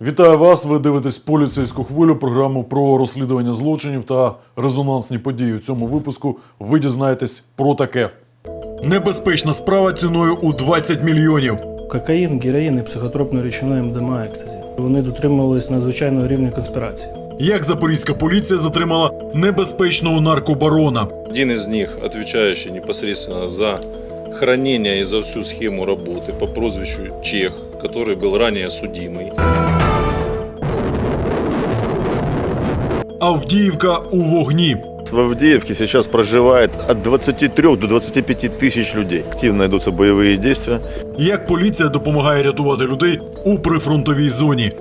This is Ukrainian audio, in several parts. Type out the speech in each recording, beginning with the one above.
Вітаю вас! Ви дивитесь поліцейську хвилю, програму про розслідування злочинів та резонансні події. У цьому випуску ви дізнаєтесь про таке. Небезпечна справа ціною у 20 мільйонів. Кокаїн, героїн і психотропне речовина МДМА екстазі. Вони дотримувались надзвичайного рівня конспірації. Як запорізька поліція затримала небезпечного наркобарона. Один из них, отвечающий непосредственно за хранение и за всю схему работы по прозвищу Чех, который был ранее судимый. Авдіївка у вогні. В Авдіївці зараз проживає від 23 до 25 тисяч людей. Активно йдуться бойові дії. Як поліція допомагає рятувати людей у прифронтовій зоні.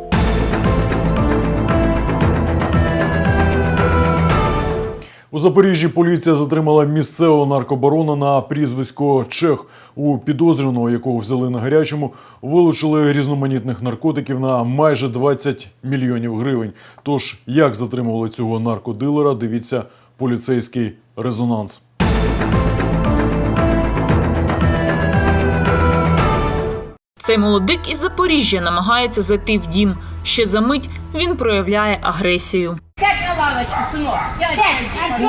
У Запоріжжі поліція затримала місцевого наркобарона на прізвисько Чех. У підозрюваного, якого взяли на гарячому, вилучили різноманітних наркотиків на майже 20 мільйонів гривень. Тож, як затримували цього наркодилера, дивіться поліцейський резонанс. Цей молодик із Запоріжжя намагається зайти в дім. Ще за мить він проявляє агресію. Сядь на лавочку, сынок. Сядь. Сядь.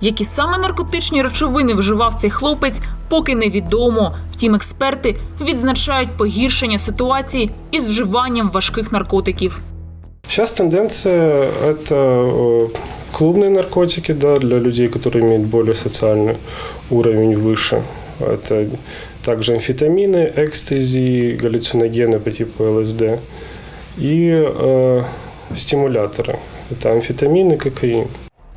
Які саме наркотичні речовини вживав цей хлопець, поки невідомо. Втім, експерти відзначають погіршення ситуації із вживанням важких наркотиків. Сейчас тенденция – это э, клубные наркотики да, для людей, которые имеют более социальный уровень выше. Это также амфетамины, экстази, галлюциногены по типу ЛСД и э, стимуляторы. Это амфетамины, кокаин.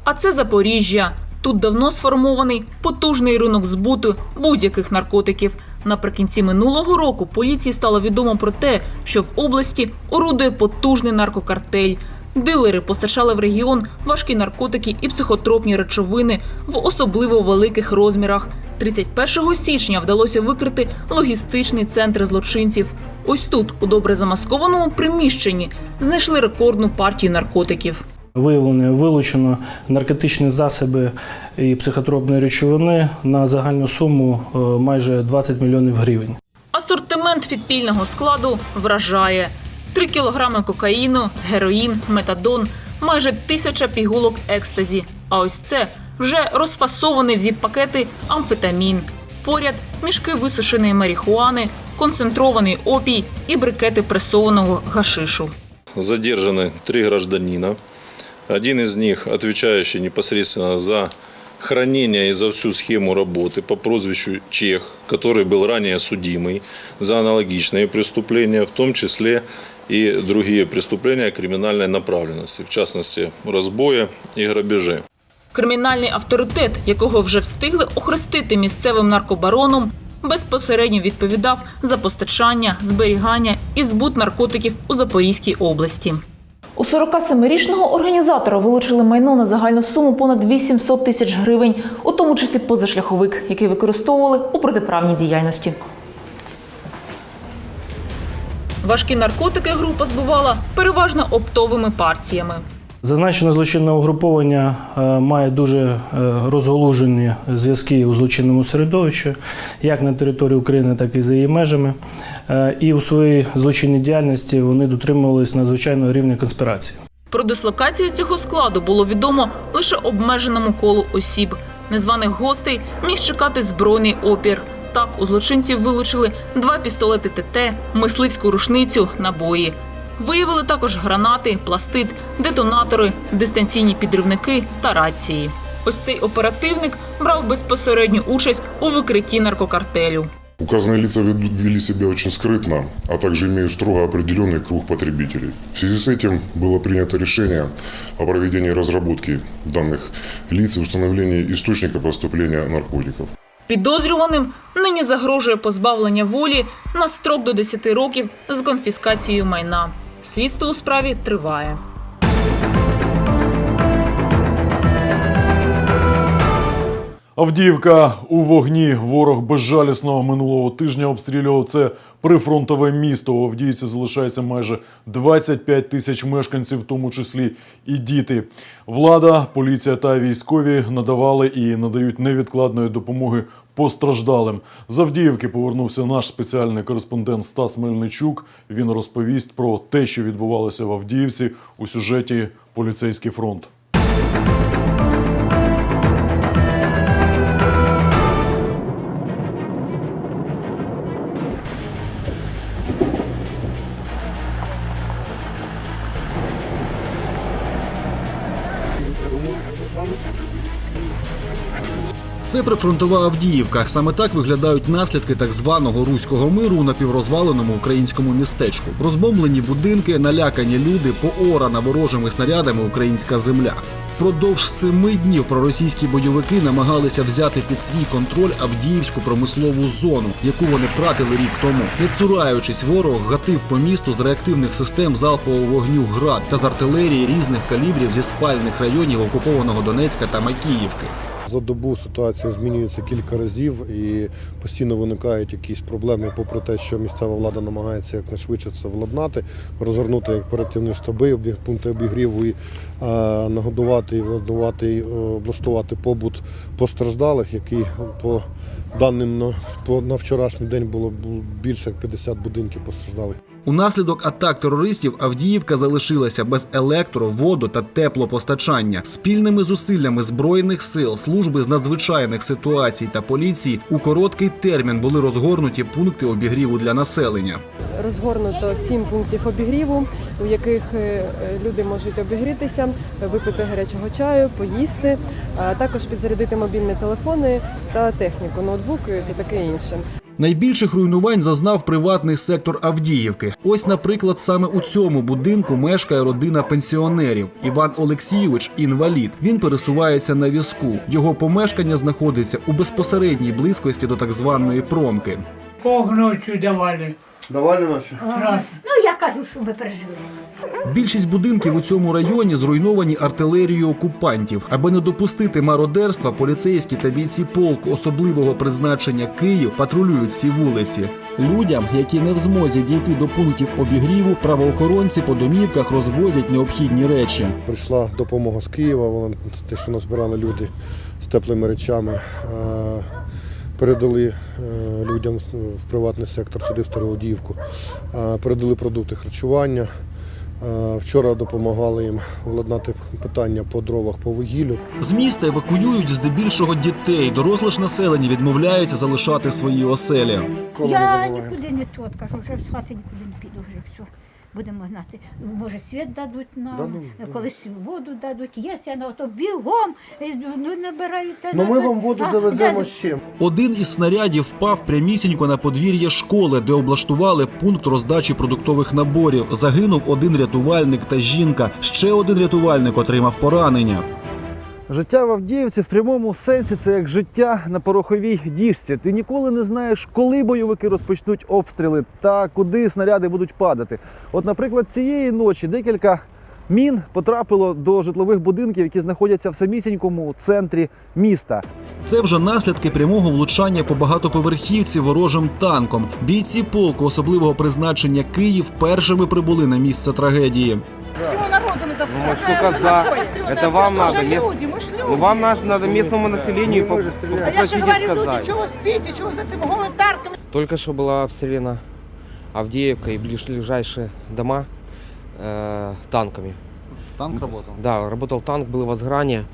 А це Запоріжжя. Тут давно сформований потужний ринок збуту будь-яких наркотиків. Наприкінці минулого року поліції стало відомо про те, що в області орудує потужний наркокартель. Дилери постачали в регіон важкі наркотики і психотропні речовини в особливо великих розмірах. 31 січня вдалося викрити логістичний центр злочинців. Ось тут, у добре замаскованому приміщенні, знайшли рекордну партію наркотиків. Виявлено, вилучено наркотичні засоби і психотропні речовини на загальну суму е, майже 20 мільйонів гривень. Асортимент підпільного складу вражає: 3 кілограми кокаїну, героїн, метадон, майже тисяча пігулок екстазі. А ось це вже розфасований в зіп-пакети амфетамін. Поряд мішки висушеної марихуани, концентрований опій і брикети пресованого гашишу. Задержаны три гражданина. Один из них, отвечающий непосредственно за хранение и за всю схему работы по прозвищу Чех, который был ранее судимый за аналогичные преступления, в том числе и другие преступления криминальной направленности, в частности разбоя и грабежи. Кримінальний авторитет, якого вже встигли охрестити місцевим наркобароном, безпосередньо відповідав за постачання, зберігання і збут наркотиків у Запорізькій області. У 47-річного організатора вилучили майно на загальну суму понад 800 тисяч гривень, у тому числі позашляховик, який використовували у протиправній діяльності. Важкі наркотики група збувала переважно оптовими партіями. Зазначене злочинне угруповання е, має дуже е, розголужені зв'язки у злочинному середовищі, як на території України, так і за її межами. Е, І у своїй злочинній діяльності вони дотримувались надзвичайного рівня конспірації. Про дислокацію цього складу було відомо лише обмеженому колу осіб. Незваних гостей міг чекати збройний опір. Так у злочинців вилучили два пістолети ТТ, мисливську рушницю, набої. Виявили також гранати, пластид, детонатори, дистанційні підривники та рації. Ось цей оперативник брав безпосередню участь у викритті наркокартелю. Указанные лица ведут- вели себя очень скрытно, а также имеют строго определенный круг потребителей. В связи с этим было принято решение о проведении разработки данных лиц и установлении источника поступления наркотиков. Підозрюваним нині загрожує позбавлення волі на строк до 10 років з конфіскацією майна. Слідство у справі триває. Авдіївка у вогні. Ворог безжалісно минулого тижня обстрілював це прифронтове місто. У Авдіївці залишається майже 25 тисяч мешканців, в тому числі і діти. Влада, поліція та військові надавали і надають невідкладної допомоги постраждалим. З Авдіївки повернувся наш спеціальний кореспондент Стас Мельничук. Він розповість про те, що відбувалося в Авдіївці у сюжеті Поліцейський фронт. Прифронтова Авдіївка. Саме так виглядають наслідки так званого руського миру у напіврозваленому українському містечку. Розбомблені будинки, налякані люди, поорана ворожими снарядами українська земля. Впродовж семи днів проросійські бойовики намагалися взяти під свій контроль Авдіївську промислову зону, яку вони втратили рік тому. Не цураючись, ворог гатив по місту з реактивних систем залпового вогню ГРАД та з артилерії різних калібрів зі спальних районів окупованого Донецька та Макіївки. За добу ситуація змінюється кілька разів і постійно виникають якісь проблеми, попри те, що місцева влада намагається якнайшвидше це владнати, розгорнути оперативні штаби, пункти обігріву і нагодувати і владнувати, і, е, облаштувати побут постраждалих, який по даним на вчорашній день було більше як 50 будинків постраждалих. Унаслідок атак терористів Авдіївка залишилася без електро, воду та теплопостачання. Спільними зусиллями збройних сил, служби з надзвичайних ситуацій та поліції у короткий термін були розгорнуті пункти обігріву для населення. Розгорнуто сім пунктів обігріву, у яких е, люди можуть обігрітися, випити гарячого чаю, поїсти, а також підзарядити мобільні телефони та техніку, ноутбуки та таке інше. Найбільших руйнувань зазнав приватний сектор Авдіївки. Ось, наприклад, саме у цьому будинку мешкає родина пенсіонерів. Іван Олексійович інвалід. Він пересувається на візку. Його помешкання знаходиться у безпосередній близькості до так званої промки. Бог ночью давали. Давали наші? Ну, я кажу, що ми пережили. Більшість будинків у цьому районі зруйновані артилерією окупантів. Аби не допустити мародерства, поліцейські та бійці полку особливого призначення Київ патрулюють ці вулиці. Людям, які не в змозі дійти до пунктів обігріву, правоохоронці по домівках розвозять необхідні речі. Прийшла допомога з Києва, вона те, що назбирали люди з теплими речами. Передали е, людям в приватний сектор сюди в Староодіївку, е, передали продукти харчування. Е, Вчора допомагали їм владнати питання по дровах по вугіллю. З міста евакуюють здебільшого дітей. Доросле ж населення відмовляється залишати свої оселі. Я нікуди не тут, кажу, вже з хати нікуди не піду, вже все. Будемо гнати. Може, світ дадуть нам, колись воду дадуть. Я ся на то бігом, е, ну, набирають. Та, Ну ми вам воду де- ще. Один із снарядів впав прямісінько на подвір'я школи, де облаштували пункт роздачі продуктових наборів. Загинув один рятувальник та жінка. Ще один рятувальник отримав поранення. Життя в Авдіївці в прямому сенсі це як життя на пороховій діжці. Ти ніколи не знаєш, коли бойовики розпочнуть обстріли та куди снаряди будуть падати. От, наприклад, цієї ночі декілька мін потрапило до житлових будинків, які знаходяться в самісінькому центрі міста. Це вже наслідки прямого влучання по багатоповерхівці ворожим танком. Бійці полку особливого призначення Київ першими прибули на місце трагедії. Ну, мы только за. Это вам надо. мест- Ну, вам надо, надо местному населению по- попросить и сказать. чого спите, чого за тим гуманітарками? Только что была обстреляна Авдеевка и ближайшие дома э, танками. Танк працював. Да, работал танк, было возгорание.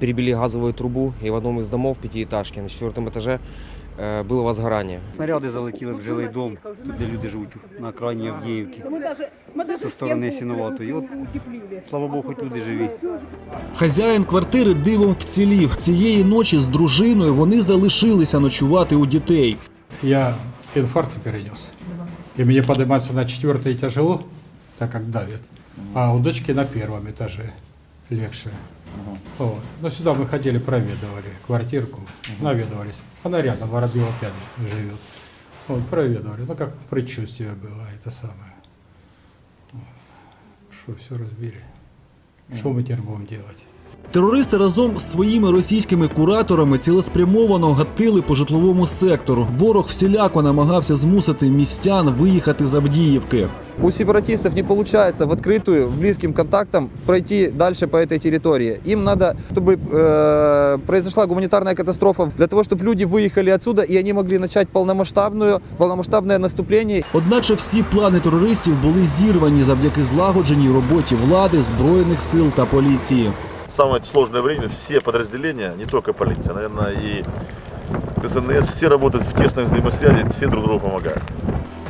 Перебили газовую трубу, и в одном из домов пятиэтажки на четвертом этаже э, было возгорание. Снаряди залетіли в жилий дом, де люди живуть на окраїні Авдіївки, зі сторони Сінуватої. От, слава Богу, хоч люди живі. Хазяїн квартири дивом вцілів. Цієї ночі з дружиною вони залишилися ночувати у дітей. Я инфаркт перенес. И мне подниматься на четвертый тяжело, так как давит. А у дочки на первом этаже легче. Вот. Но сюда мы ходили, проведывали квартирку, наведывались. Она рядом, Воробьева 5 живет. Вот, проведывали. Ну, как предчувствие было, это самое. Вот. Что все разбили. Что мы теперь будем делать? Терористи разом з своїми російськими кураторами цілеспрямовано гатили по житловому сектору. Ворог всіляко намагався змусити містян виїхати з Авдіївки. У сепаратистов не получается в открытую, в близким контактам пройти дальше по этой территории. Им надо, чтобы э, произошла гуманитарная катастрофа, для того, чтобы люди выехали отсюда и они могли начать полномасштабную, полномасштабное наступление. Одначе всі плани терористів були зірвані завдяки злагодженій роботі влади, збройних сил та поліції. Самое сложное время все подразделения, не только полиция, наверное, и ДСНС, все работают в тесной взаимосвязи, все друг другу помогают.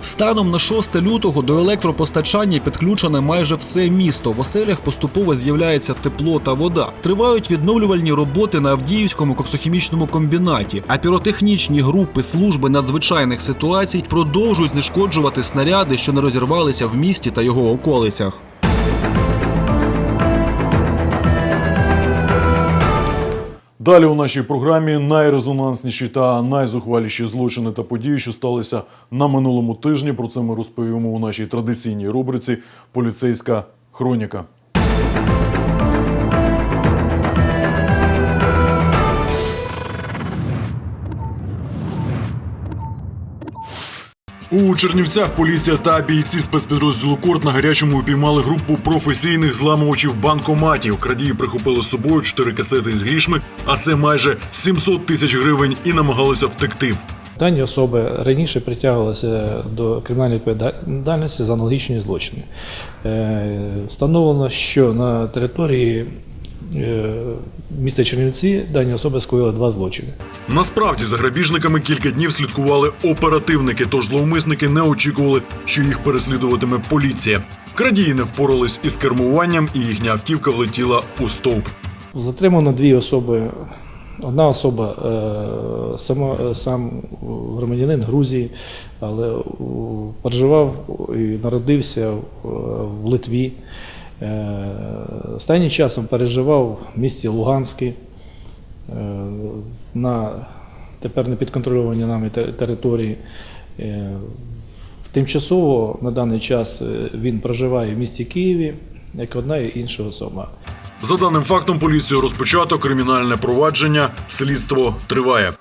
Станом на 6 лютого до електропостачання підключене майже все місто. В оселях поступово з'являється тепло та вода. Тривають відновлювальні роботи на Авдіївському коксохімічному комбінаті, а піротехнічні групи служби надзвичайних ситуацій продовжують знешкоджувати снаряди, що не розірвалися в місті та його околицях. Далі у нашій програмі найрезонансніші та найзухваліші злочини та події, що сталися на минулому тижні. Про це ми розповімо у нашій традиційній рубриці Поліцейська хроніка. У Чернівцях поліція та бійці спецпідрозділу Корт на гарячому упіймали групу професійних зламувачів банкоматів. Крадії прихопили з собою чотири касети з грішми, а це майже 700 тисяч гривень, і намагалися втекти. Дані особи раніше притягувалися до кримінальної відповідальності за аналогічні злочини. Е, Встановлено, що на території міста Чернівці дані особи скоїли два злочини. Насправді за грабіжниками кілька днів слідкували оперативники, тож зловмисники не очікували, що їх переслідуватиме поліція. Крадії не впорались із кермуванням, і їхня автівка влетіла у стовп. Затримано дві особи. Одна особа е, сама, е, сам громадянин Грузії, але проживав і народився в Литві. Е, Останнім часом переживав в місті Луганське е, на тепер не підконтрольованій нами території. Е, Тимчасово на даний час він проживає в місті Києві, як одна і інша особа. За даним фактом, поліцією розпочато кримінальне провадження. Слідство триває.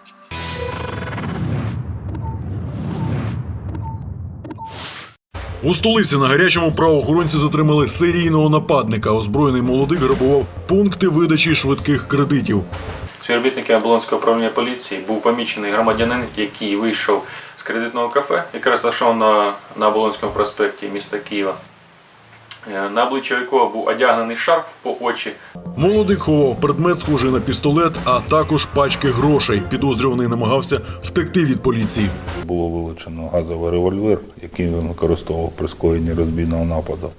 У столиці на гарячому правоохоронці затримали серійного нападника. Озброєний молодик грабував пункти видачі швидких кредитів. Співробітники Оболонського управління поліції був помічений громадянин, який вийшов з кредитного кафе, яке розташовано на, Оболонському проспекті міста Києва. Е, На обличчя якого був одягнений шарф по очі. Молодик ховав предмет, схожий на пістолет, а також пачки грошей. Підозрюваний намагався втекти від поліції. Було вилучено газовий револьвер, який він використовував при скоєнні розбійного нападу.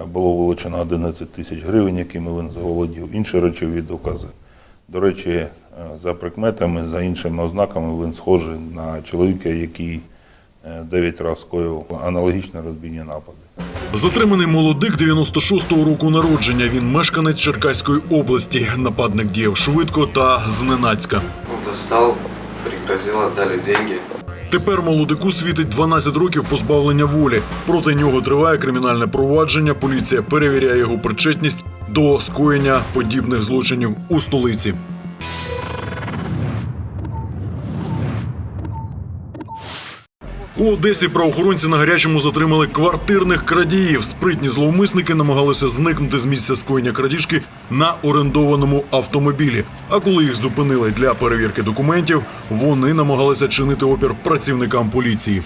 Е, Було вилучено 11 тисяч гривень, якими він заволодів. Інші речові докази. До речі, е, за прикметами, за іншими ознаками, він схожий на чоловіка, який 9 разів скоїв аналогічні розбійні напади. Затриманий молодик 96-го року народження. Він мешканець Черкаської області. Нападник діяв швидко та зненацька. Достал, пригрозил, отдали деньги. Тепер молодику світить 12 років позбавлення волі. Проти нього триває кримінальне провадження. Поліція перевіряє його причетність до скоєння подібних злочинів у столиці. У Одесі правоохоронці на гарячому затримали квартирних крадіїв. Спритні зловмисники намагалися зникнути з місця скоєння крадіжки на орендованому автомобілі. А коли їх зупинили для перевірки документів, вони намагалися чинити опір працівникам поліції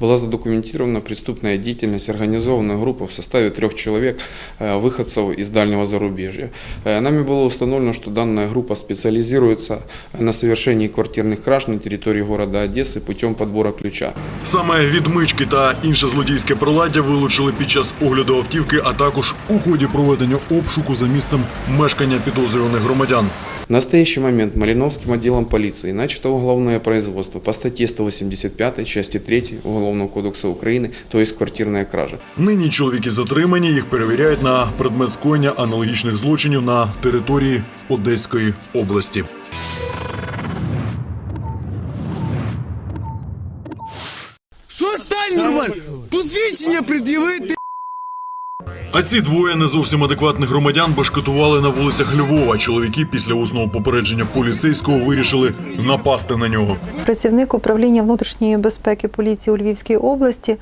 Была задокументирована преступная деятельность организованной группы в составе трех человек, э, выходцев из дальнего зарубежья. Э, Нами было установлено, что данная группа специализируется на совершении квартирных краж на территории города Одессы путем подбора ключа. Саме відмички та інше злодійське приладдя вилучили під час огляду автівки, а також у ході проведення обшуку за місцем мешкання підозрюваних громадян. В настоящий момент Малиновским отделом полиции начато уголовное производство по статье 185 части 3 Уголовного кодекса Украины, то есть квартирная кража. Нині чоловіки затримані, їх перевіряють на предмет скоєння аналогічних злочинів на території Одеської області. Що стань нормально? Посвідчення пред'явити. А ці двоє не зовсім адекватних громадян башкетували на вулицях Львова. Чоловіки після усного попередження поліцейського вирішили напасти на нього. Працівник управління внутрішньої безпеки поліції у Львівській області,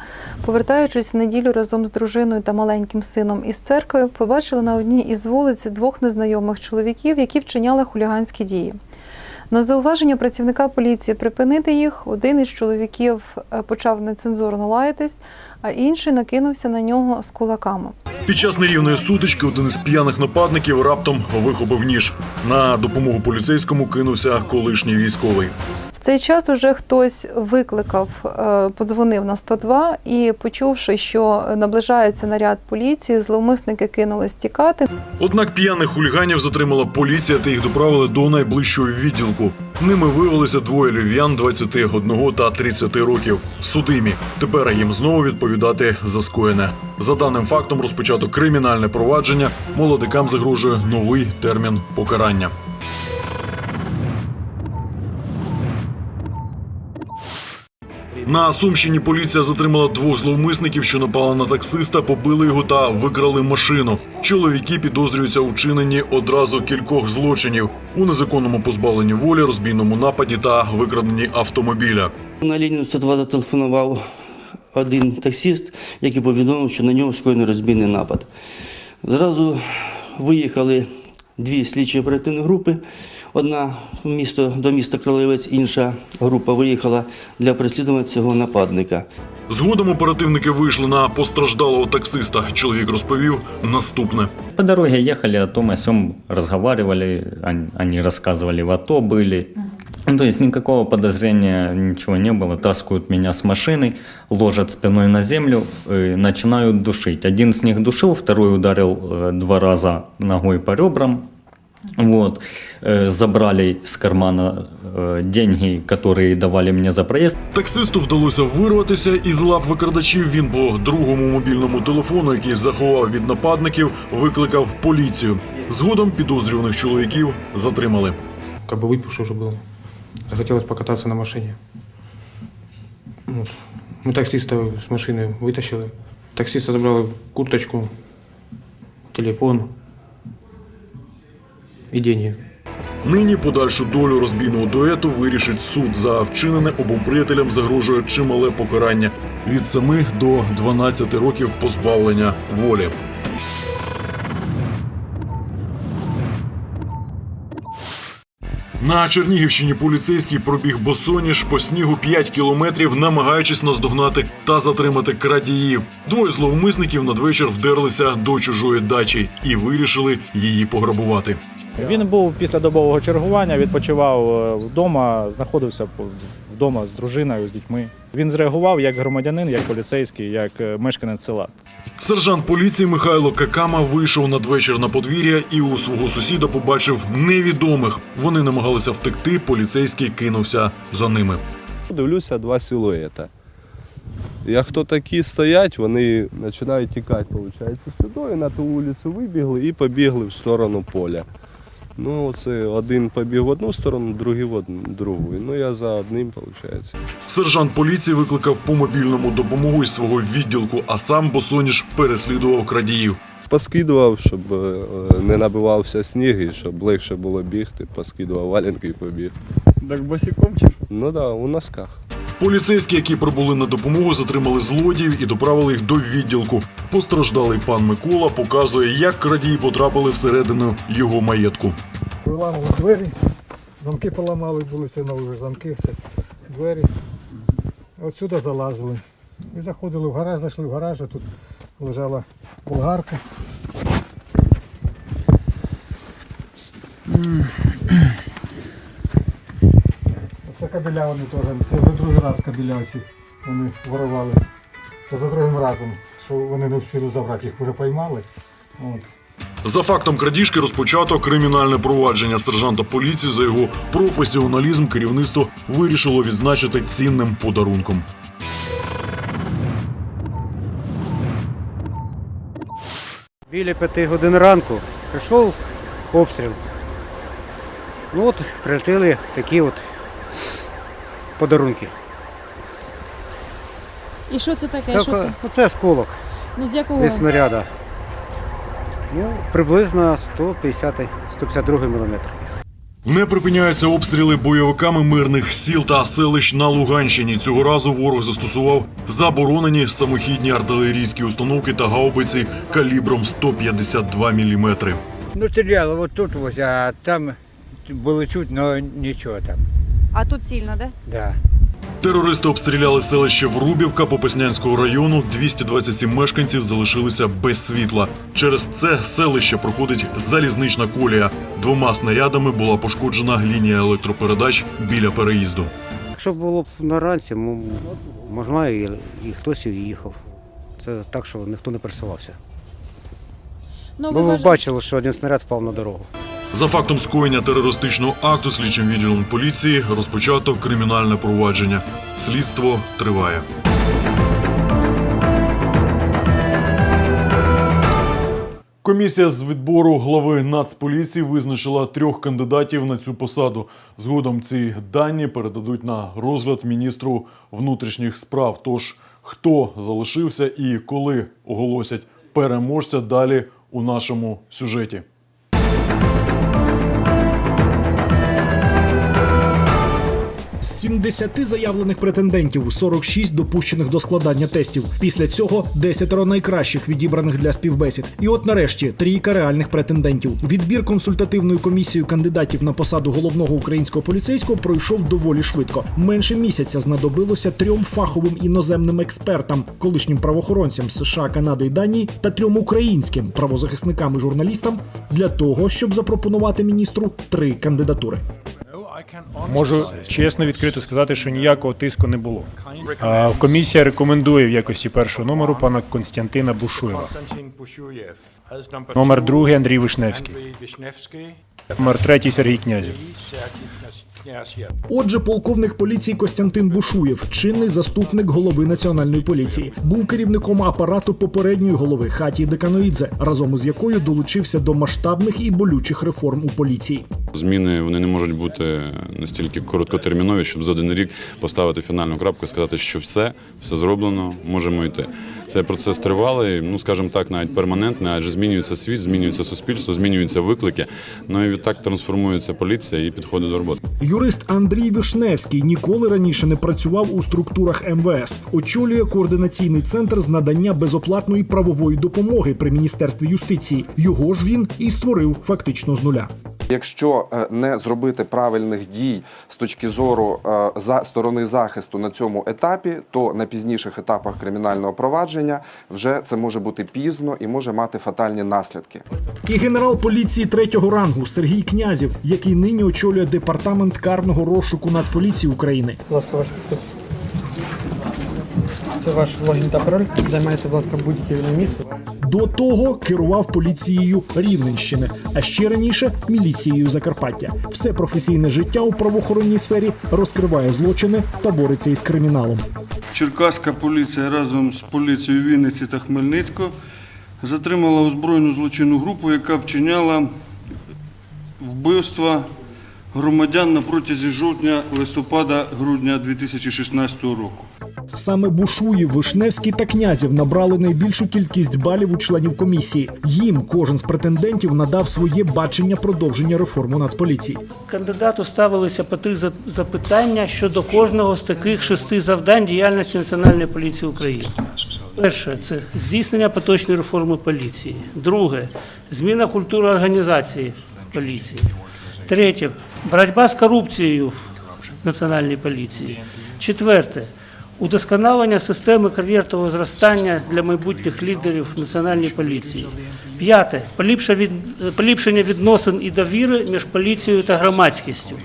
повертаючись в неділю разом з дружиною та маленьким сином із церкви, побачили на одній із вулиць двох незнайомих чоловіків, які вчиняли хуліганські дії. На зауваження працівника поліції припинити їх, один із чоловіків е, почав нецензурно лаятись, а інший накинувся на нього з кулаками. Під час нерівної сутички один із п'яних нападників раптом вихопив ніж. На допомогу поліцейському кинувся колишній військовий. Цей час уже хтось викликав, е, подзвонив на 102 і, почувши, що наближається наряд поліції, зловмисники кинулись тікати. Однак п'яних хуліганів затримала поліція та їх доправили до найближчого відділку. Ними виявилися двоє львів'ян 21 та 30 років. Судимі. Тепер їм знову відповідати за скоєне. За даним фактом розпочато кримінальне провадження. Молодикам загрожує новий термін покарання. На Сумщині поліція затримала двох зловмисників, що напали на таксиста, побили його та викрали машину. Чоловіки підозрюються у вчиненні одразу кількох злочинів у незаконному позбавленні волі, розбійному нападі та викраденні автомобіля. На лінію 102 зателефонував один таксист, який повідомив, що на нього скоєний розбійний напад. Зразу виїхали дві слідчі оперативні групи. Одна в місто, до міста Кролевець, інша група виїхала для переслідування цього нападника. Згодом оперативники вийшли на постраждалого таксиста. Чоловік розповів наступне. По дороге ехали, о том, о сём разговаривали, он- они рассказывали, в АТО были. Ну, То есть никакого подозрения, ничего не было. Таскают меня с машины, ложат спиной на землю, э, начинают душить. Один с них душил, второй ударил э, два раза ногой по ребрам. Вот. Э, Забрали с кармана э, деньги, которые давали мне за проезд. Таксисту вдалося вирватися із лап викрадачів. Він по другому мобільному телефону, який заховав від нападників, викликав поліцію. Згодом підозрюваних чоловіків затримали. Как бы выпивший уже был. Захотелось покататься на машине. Вот. Мы таксиста с машины вытащили. Таксиста забрал курточку, телефон и деньги. Нині подальшу долю розбійного дуету вирішить суд. За вчинене обом приятелям загрожує чимале покарання від 7 до 12 років позбавлення волі. На Чернігівщині поліцейський пробіг босоніж по снігу 5 кілометрів, намагаючись наздогнати та затримати крадіїв. Двоє зловмисників надвечір вдерлися до чужої дачі і вирішили її пограбувати. Він був після добового чергування, відпочивав е, вдома, знаходився вдома з дружиною, з дітьми. Він зреагував як громадянин, як поліцейський, як е, мешканець села. Сержант поліції Михайло Какама вийшов надвечір на подвір'я і у свого сусіда побачив невідомих. Вони намагалися втекти. Поліцейський кинувся за ними. Дивлюся два силуета. Як хто такі стоять, вони починають тікати, виходить, сюди, на ту вулицю вибігли і побігли в сторону поля. Ну, це один побіг в одну сторону, другий в одну другу. Ну, я за одним, виходить. Сержант поліції викликав по мобільному допомогу із свого відділку, а сам босоніж переслідував крадіїв. Поскидував, щоб е, не набивався сніг і щоб легше було бігти, поскидував валенки і побіг. Так босиком чи? Ну так, да, у носках. Поліцейські, які прибули на допомогу, затримали злодіїв і доправили їх до відділку. Постраждалий пан Микола показує, як крадії потрапили всередину його маєтку. Виламали двері, замки поламали, були це нові замки, це двері. Отсюди залазили. І заходили в гараж, зайшли в гараж, а тут лежала болгарка. Це кабеля вони теж, це вже другий раз кабеля ці вони ворували. Це за другим разом, що вони не встигли забрати, їх вже поймали. От. За фактом крадіжки розпочато кримінальне провадження сержанта поліції за його професіоналізм. Керівництво вирішило відзначити цінним подарунком. Біля п'яти годин ранку прийшов обстріл. Ну от прилетіли такі от подарунки. І що це таке? Так, Що це? Оце осколок Ну з якого? від снаряда. Ну, приблизно 150 152 мм. Не припиняються обстріли бойовиками мирних сіл та селищ на Луганщині. Цього разу ворог застосував заборонені самохідні артилерійські установки та гаубиці калібром 152 мм. Ну, стреляла вот тут вот, а там было чуть, но ничего там. А тут сильно, да? Да. Терористи обстріляли селище Врубівка Попаснянського району. 227 мешканців залишилися без світла. Через це селище проходить залізнична колія. Двома снарядами була пошкоджена лінія електропередач біля переїзду. Якщо було б на ранці, можна і, і хтось і їхав. Це так, що ніхто не пересувався. Ну, Бо ви бачили, що один снаряд впав на дорогу. За фактом скоєння терористичного акту слідчим відділом поліції розпочато кримінальне провадження. Слідство триває. Комісія з відбору глави Нацполіції визначила трьох кандидатів на цю посаду. Згодом ці дані передадуть на розгляд міністру внутрішніх справ. Тож хто залишився і коли оголосять переможця далі у нашому сюжеті. 70 заявлених претендентів 46 допущених до складання тестів. Після цього 10 найкращих відібраних для співбесід. І от нарешті трійка реальних претендентів. Відбір консультативною комісією кандидатів на посаду головного українського поліцейського пройшов доволі швидко. Менше місяця знадобилося трьом фаховим іноземним експертам, колишнім правоохоронцям США, Канади і Данії та трьом українським правозахисникам і журналістам для того, щоб запропонувати міністру три кандидатури. Можу чесно відкрито сказати, що ніякого тиску не було. А, Комісія рекомендує в якості першого номеру пана Константина Бушуєва. Номер другий Андрій Вишневський. Номер третій Сергій Князів. Отже, полковник поліції Костянтин Бушуєв, чинний заступник голови національної поліції, був керівником апарату попередньої голови Хаті Деканоїдзе, разом із якою долучився до масштабних і болючих реформ у поліції. Зміни вони не можуть бути настільки короткотермінові, щоб за один рік поставити фінальну крапку сказати, що все, все зроблено, можемо йти. Цей процес тривалий, ну скажімо так, навіть перманентний, адже змінюється світ, змінюється суспільство, змінюються виклики. Ну і відтак трансформується поліція і підходить до роботи. Юрист Андрій Вишневський ніколи раніше не працював у структурах МВС. Очолює координаційний центр з надання безоплатної правової допомоги при міністерстві юстиції. Його ж він і створив фактично з нуля. Якщо е, не зробити правильних дій з точки зору е, за сторони захисту на цьому етапі, то на пізніших етапах кримінального провадження вже це може бути пізно і може мати фатальні наслідки. І генерал поліції третього рангу Сергій Князів, який нині очолює департамент карного розшуку Нацполіції України. Будь ласка, ваш підпис. Це ваш логін та пароль. Займайте, будь ласка, будь-яке місце. До того керував поліцією Рівненщини, а ще раніше міліцією Закарпаття. Все професійне життя у правоохоронній сфері розкриває злочини та бореться із криміналом. Черкаська поліція разом з поліцією Вінниці та Хмельницького затримала озброєну злочинну групу, яка вчиняла вбивства громадян на протязі жовтня-листопада-грудня 2016 року. Саме Бушуєв, Вишневський та Князів набрали найбільшу кількість балів у членів комісії. Їм кожен з претендентів надав своє бачення продовження реформи Нацполіції. Кандидату ставилися по три запитання щодо кожного з таких шести завдань діяльності Національної поліції України. Перше це здійснення поточної реформи поліції. Друге зміна культури організації поліції. Третє боротьба з корупцією в Національній поліції. Четверте удосконалення системи кар'єрного зростання для майбутніх лідерів Національної поліції. П'яте від, поліпшення відносин і довіри між поліцією та громадськістю.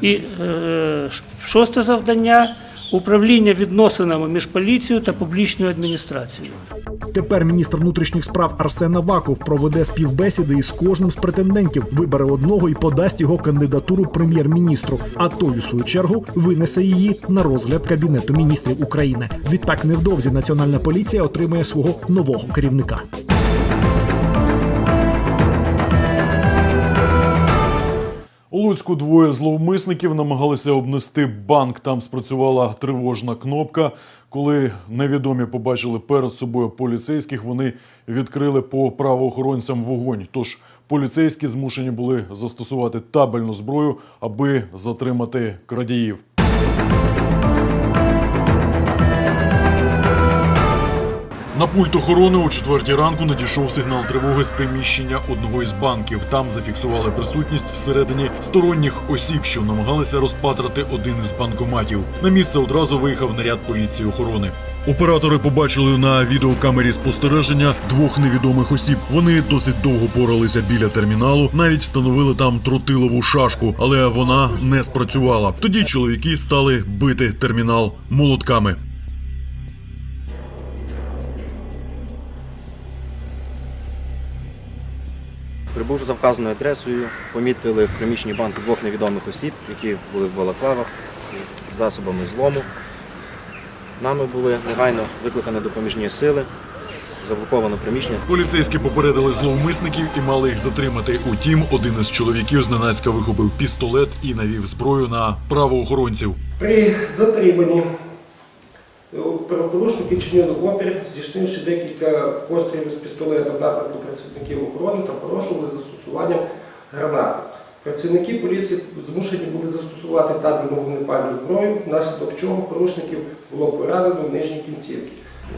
І е, шосте завдання управління відносинами між поліцією та публічною адміністрацією. Тепер міністр внутрішніх справ Арсен Аваков проведе співбесіди із кожним з претендентів, вибере одного і подасть його кандидатуру прем'єр-міністру. А той, у свою чергу, винесе її на розгляд кабінету міністрів України. Відтак невдовзі національна поліція отримає свого нового керівника. У Луцьку двоє зловмисників намагалися обнести банк. Там спрацювала тривожна кнопка. Коли невідомі побачили перед собою поліцейських, вони відкрили по правоохоронцям вогонь. Тож поліцейські змушені були застосувати табельну зброю, аби затримати крадіїв. На пульт охорони о четвертій ранку надійшов сигнал тривоги з приміщення одного із банків. Там зафіксували присутність всередині сторонніх осіб, що намагалися розпатрати один із банкоматів. На місце одразу виїхав наряд поліції охорони. Оператори побачили на відеокамері спостереження двох невідомих осіб. Вони досить довго поралися біля терміналу, навіть встановили там тротилову шашку, але вона не спрацювала. Тоді чоловіки стали бити термінал молотками. Прибувши за вказаною адресою, помітили в приміщенні банку двох невідомих осіб, які були в балаклавах з засобами злому. Нами були негайно викликані допоміжні сили, заблоковано приміщення. Поліцейські попередили зловмисників і мали їх затримати. Утім, один із чоловіків зненацька вихопив пістолет і навів зброю на правоохоронців. При затриманні правопорушники чинили опір, здійснивши декілька пострілів з пістолета в напрямку працівників охорони та порушували застосуванням гранати. Працівники поліції змушені були застосувати табельну вогнепальну зброю, внаслідок чого порушників було поранено в нижній кінцівки.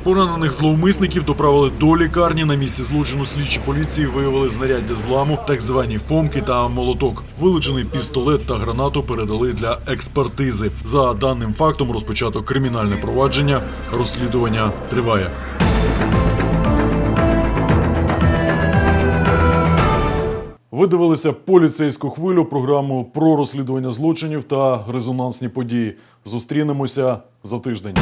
Поранених зловмисників доправили до лікарні. На місці злочину слідчі поліції виявили знаряддя зламу, так звані фомки та молоток. Вилучений пістолет та гранату передали для експертизи. За даним фактом розпочато кримінальне провадження. Розслідування триває. Ви дивилися поліцейську хвилю, програму про розслідування злочинів та резонансні події. Зустрінемося за тиждень.